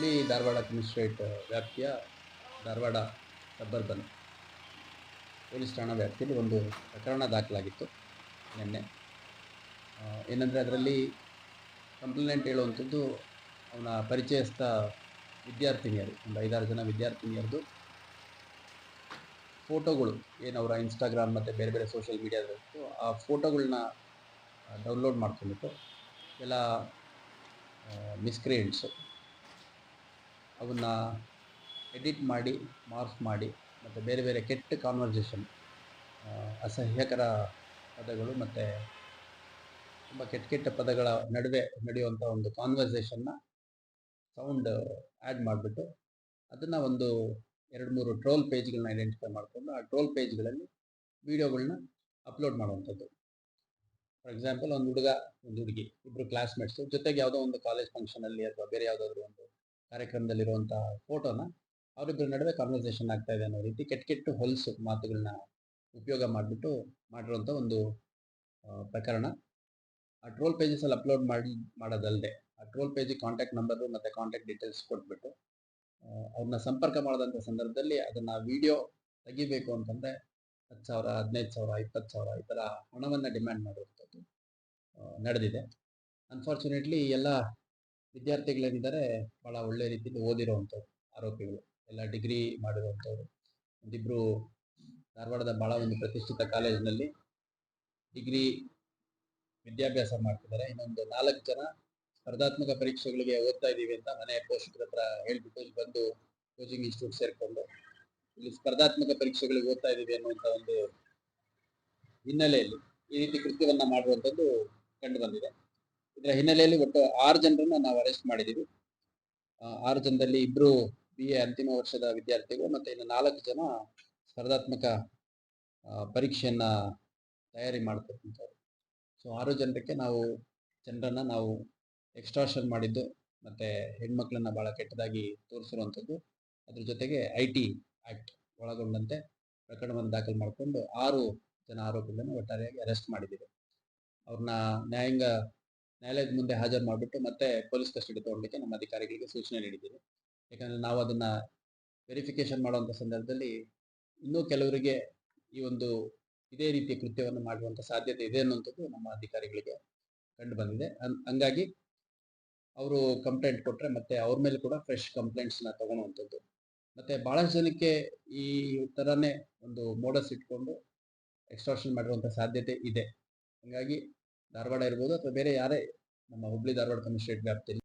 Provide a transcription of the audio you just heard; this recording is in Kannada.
ಹುಬ್ಳಿ ಧಾರವಾಡ ಅಡ್ಮಿನಿಸ್ಟ್ರೇಟ್ ವ್ಯಾಪ್ತಿಯ ಧಾರವಾಡ ಸಬ್ಬರ್ಬನ್ ಪೊಲೀಸ್ ಠಾಣಾ ವ್ಯಾಪ್ತಿಯಲ್ಲಿ ಒಂದು ಪ್ರಕರಣ ದಾಖಲಾಗಿತ್ತು ನಿನ್ನೆ. ಏನಂದರೆ ಅದರಲ್ಲಿ ಕಂಪ್ಲೇಂಟ್ ಹೇಳುವಂಥದ್ದು ಅವನ ಪರಿಚಯಸ್ಥ ವಿದ್ಯಾರ್ಥಿನಿಯರು, ಒಂದು ಐದಾರು ಜನ ವಿದ್ಯಾರ್ಥಿನಿಯರದು ಫೋಟೋಗಳು ಏನವರ ಇನ್ಸ್ಟಾಗ್ರಾಮ್ ಮತ್ತು ಬೇರೆ ಬೇರೆ ಸೋಷಿಯಲ್ ಮೀಡಿಯಾದಲ್ಲಿತ್ತು ಆ ಫೋಟೋಗಳನ್ನ ಡೌನ್ಲೋಡ್ ಮಾಡ್ಕೊಂಡಿತ್ತು. ಎಲ್ಲ ಮಿಸ್ಕ್ರಿಯೆಂಟ್ಸು ಅವನ್ನ ಎಡಿಟ್ ಮಾಡಿ ಮಾರ್ಕ್ಸ್ ಮಾಡಿ, ಮತ್ತು ಬೇರೆ ಬೇರೆ ಕೆಟ್ಟ ಕಾನ್ವರ್ಸೇಷನ್ ಅಸಹ್ಯಕರ ಪದಗಳು ಮತ್ತು ತುಂಬ ಕೆಟ್ಟ ಕೆಟ್ಟ ಪದಗಳ ನಡುವೆ ನಡೆಯುವಂಥ ಒಂದು ಕಾನ್ವರ್ಸೇಷನ್ನ ಸೌಂಡ್ ಆ್ಯಡ್ ಮಾಡಿಬಿಟ್ಟು ಅದನ್ನು ಒಂದು ಎರಡು ಮೂರು ಟ್ರೋಲ್ ಪೇಜ್ಗಳನ್ನ ಐಡೆಂಟಿಫೈ ಮಾಡಿಕೊಂಡು ಆ ಟ್ರೋಲ್ ಪೇಜ್ಗಳಲ್ಲಿ ವೀಡಿಯೋಗಳನ್ನ ಅಪ್ಲೋಡ್ ಮಾಡುವಂಥದ್ದು. ಫಾರ್ ಎಕ್ಸಾಂಪಲ್ ಒಂದು ಹುಡುಗ, ಒಂದು ಹುಡುಗಿ ಇಬ್ಬರು ಕ್ಲಾಸ್ಮೇಟ್ಸು ಜೊತೆಗೆ ಯಾವುದೋ ಒಂದು ಕಾಲೇಜ್ ಫಂಕ್ಷನಲ್ಲಿ ಅಥವಾ ಬೇರೆ ಯಾವುದಾದ್ರೂ ಒಂದು ಕಾರ್ಯಕ್ರಮದಲ್ಲಿರುವಂಥ ಫೋಟೋನ ಅವರಿಬ್ಬರ ನಡುವೆ ಕಾನ್ವರ್ಸೇಷನ್ ಆಗ್ತಾ ಇದೆ ಅನ್ನೋ ರೀತಿ ಕೆಟ್ಟ ಕೆಟ್ಟು ಹೊಲಸು ಮಾತುಗಳನ್ನ ಉಪಯೋಗ ಮಾಡಿಬಿಟ್ಟು ಮಾಡಿರುವಂಥ ಒಂದು ಪ್ರಕರಣ. ಆ ಟ್ರೋಲ್ ಪೇಜಸಲ್ಲಿ ಅಪ್ಲೋಡ್ ಮಾಡಿ ಮಾಡೋದಲ್ಲದೆ ಆ ಟ್ರೋಲ್ ಪೇಜಿಗೆ ಕಾಂಟ್ಯಾಕ್ಟ್ ನಂಬರು ಮತ್ತು ಕಾಂಟ್ಯಾಕ್ಟ್ ಡೀಟೇಲ್ಸ್ ಕೊಟ್ಬಿಟ್ಟು ಅವ್ರನ್ನ ಸಂಪರ್ಕ ಮಾಡಿದಂಥ ಸಂದರ್ಭದಲ್ಲಿ ಅದನ್ನು ವಿಡಿಯೋ ತೆಗಿಬೇಕು ಅಂತಂದರೆ ಹತ್ತು ಸಾವಿರ, ಹದಿನೈದು ಸಾವಿರ, ಇಪ್ಪತ್ತು ಸಾವಿರ ಈ ಥರ ಹಣವನ್ನು ಡಿಮ್ಯಾಂಡ್ ಮಾಡುವಂಥದ್ದು ನಡೆದಿದೆ. ಅನ್ಫಾರ್ಚುನೇಟ್ಲಿ ಎಲ್ಲ ವಿದ್ಯಾರ್ಥಿಗಳೇನಿದ್ದಾರೆ ಬಹಳ ಒಳ್ಳೆ ರೀತಿಯಲ್ಲಿ ಓದಿರುವಂಥವ್ರು, ಆರೋಪಿಗಳು, ಎಲ್ಲ ಡಿಗ್ರಿ ಮಾಡಿರುವಂಥವ್ರು. ಒಂದಿಬ್ರು ಧಾರವಾಡದ ಬಹಳ ಒಂದು ಪ್ರತಿಷ್ಠಿತ ಕಾಲೇಜಿನಲ್ಲಿ ಡಿಗ್ರಿ ವಿದ್ಯಾಭ್ಯಾಸ ಮಾಡ್ತಿದ್ದಾರೆ. ಇನ್ನೊಂದು ನಾಲ್ಕು ಜನ ಸ್ಪರ್ಧಾತ್ಮಕ ಪರೀಕ್ಷೆಗಳಿಗೆ ಓದ್ತಾ ಇದ್ದೀವಿ ಅಂತ ಮನೆ ಪೋಷಕರ ಹತ್ರ ಹೇಳ್ಬಿಟ್ಟು ಬಂದು ಕೋಚಿಂಗ್ ಇನ್ಸ್ಟಿಟ್ಯೂಟ್ ಸೇರಿಕೊಂಡು ಇಲ್ಲಿ ಸ್ಪರ್ಧಾತ್ಮಕ ಪರೀಕ್ಷೆಗಳಿಗೆ ಓದ್ತಾ ಇದ್ದೀವಿ ಅನ್ನುವಂಥ ಒಂದು ಹಿನ್ನೆಲೆಯಲ್ಲಿ ಈ ರೀತಿ ಕೃತ್ಯವನ್ನ ಮಾಡುವಂಥದ್ದು ಕಂಡು ಬಂದಿದೆ. ಇದರ ಹಿನ್ನೆಲೆಯಲ್ಲಿ ಒಟ್ಟು ಆರು ಜನರನ್ನ ನಾವು ಅರೆಸ್ಟ್ ಮಾಡಿದ್ದೀವಿ. ಆರು ಜನದಲ್ಲಿ ಇಬ್ಬರು ಬಿ ಎ ಅಂತಿಮ ವರ್ಷದ ವಿದ್ಯಾರ್ಥಿಗಳು ಮತ್ತೆ ಇನ್ನು ನಾಲ್ಕು ಜನ ಸ್ಪರ್ಧಾತ್ಮಕ ಪರೀಕ್ಷೆಯನ್ನ ತಯಾರಿ ಮಾಡ್ತಕ್ಕಂಥವ್ರು. ಸೊ ಆರು ಜನರಿಗೆ ನಾವು ಜನರನ್ನ ನಾವು ಎಕ್ಸ್ಟ್ರಾಷನ್ ಮಾಡಿದ್ದು, ಮತ್ತೆ ಹೆಣ್ಮಕ್ಳನ್ನ ಬಹಳ ಕೆಟ್ಟದಾಗಿ ತೋರಿಸಿರುವಂಥದ್ದು. ಅದ್ರ ಜೊತೆಗೆ ಐ ಟಿ ಆಕ್ಟ್ ಒಳಗೊಂಡಂತೆ ಪ್ರಕರಣವನ್ನು ದಾಖಲು ಮಾಡಿಕೊಂಡು ಆರು ಜನ ಆರೋಪಿಗಳನ್ನು ಒಟ್ಟಾರೆಯಾಗಿ ಅರೆಸ್ಟ್ ಮಾಡಿದ್ದೀವಿ. ಅವ್ರನ್ನ ನ್ಯಾಯಾಂಗ ನ್ಯಾಯಾಲಯದ ಮುಂದೆ ಹಾಜರು ಮಾಡಿಬಿಟ್ಟು ಮತ್ತೆ ಪೊಲೀಸ್ ಕಸ್ಟಡಿ ತಗೊಳ್ಳಿಕ್ಕೆ ನಮ್ಮ ಅಧಿಕಾರಿಗಳಿಗೆ ಸೂಚನೆ ನೀಡಿದ್ದೀವಿ. ಯಾಕಂದರೆ ನಾವು ಅದನ್ನು ವೆರಿಫಿಕೇಶನ್ ಮಾಡುವಂಥ ಸಂದರ್ಭದಲ್ಲಿ ಇನ್ನೂ ಕೆಲವರಿಗೆ ಈ ಒಂದು ಇದೇ ರೀತಿಯ ಕೃತ್ಯವನ್ನು ಮಾಡುವಂಥ ಸಾಧ್ಯತೆ ಇದೆ ಅನ್ನುವಂಥದ್ದು ನಮ್ಮ ಅಧಿಕಾರಿಗಳಿಗೆ ಕಂಡು ಬಂದಿದೆ. ಹಂಗಾಗಿ ಅವರು ಕಂಪ್ಲೇಂಟ್ ಕೊಟ್ಟರೆ ಮತ್ತೆ ಅವ್ರ ಮೇಲೆ ಕೂಡ ಫ್ರೆಶ್ ಕಂಪ್ಲೇಂಟ್ಸ್ನ ತಗೊಳ್ಳುವಂಥದ್ದು. ಮತ್ತೆ ಭಾಳಷ್ಟು ಜನಕ್ಕೆ ಈ ಥರನೇ ಒಂದು ಮೋಡಸ್ ಇಟ್ಕೊಂಡು ಎಕ್ಸ್ಟ್ರಾಕ್ಷನ್ ಮಾಡಿರುವಂಥ ಸಾಧ್ಯತೆ ಇದೆ. ಹಾಗಾಗಿ ಧಾರವಾಡ ಇರ್ಬೋದು ಅಥವಾ ಬೇರೆ ಯಾರೇ ನಮ್ಮ ಹುಬ್ಳಿ ಧಾರವಾಡ ಕಮಿಷನರೇಟ್ ವ್ಯಾಪ್ತಿಯಲ್ಲಿ.